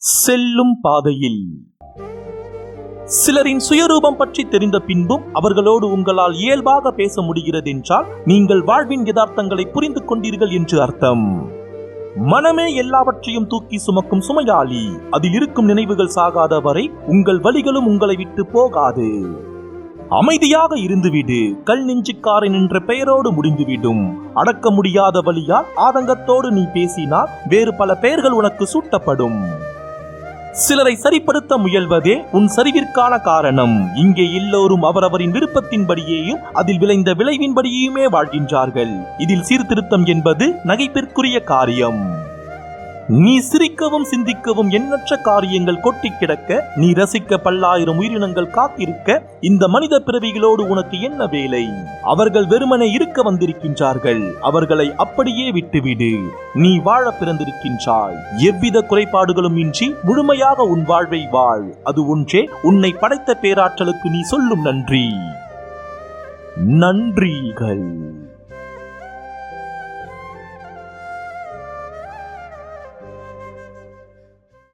செல்லும் பாதையில். சிலரின் சுயரூபம் பற்றி தெரிந்த பின்பும் அவர்களோடு உங்களால் இயல்பாக பேச முடிகிறதென்றால் நீங்கள் வாழ்வின் யதார்த்தங்களை புரிந்து கொண்டீர்கள் என்று அர்த்தம். மனமே எல்லாவற்றையும் தூக்கி சுமக்கும் சுமையாளி. அதில் இருக்கும் நினைவுகள் சாகாத வரை உங்கள் வழிகளும் உங்களை விட்டு போகாது. அமைதியாக இருந்துவிடு. கல் நெஞ்சுக்காரன் என்ற பெயரோடு முடிந்துவிடும். அடக்க முடியாத வழியால் ஆதங்கத்தோடு நீ பேசினால் வேறு பல பெயர்கள் உனக்கு சூட்டப்படும். சிலரை சரிப்படுத்த முயல்வதே உன் சரிவிற்கான காரணம். இங்கே எல்லோரும் அவரவரின் விருப்பத்தின்படியேயும் அதில் விளைந்த விளைவின்படியுமே வாழ்கின்றார்கள். இதில் சீர்திருத்தம் என்பது நகைப்பிற்குரிய காரியம். நீ சிரிக்கவும் சிந்திக்கவும் எண்ணற்ற காரியங்கள் கொட்டி கிடக்க நீ ரசிக்க பல்லாயிரம் உயிரினங்கள் காத்திருக்க இந்த மனித பிறவிகளோடு உனக்கு என்ன வேலை? அவர்கள் வெறுமனே இருக்க வந்திருக்கின்றார்கள். அவர்களை அப்படியே விட்டுவிடு. நீ வாழ பிறந்திருக்கின்றாய். எவ்வித குறைபாடுகளும் இன்றி முழுமையாக உன் வாழ்வை வாழ். அது ஒன்றே உன்னை படைத்த பேராற்றலுக்கு நீ சொல்லும் நன்றி. நன்றிகள்.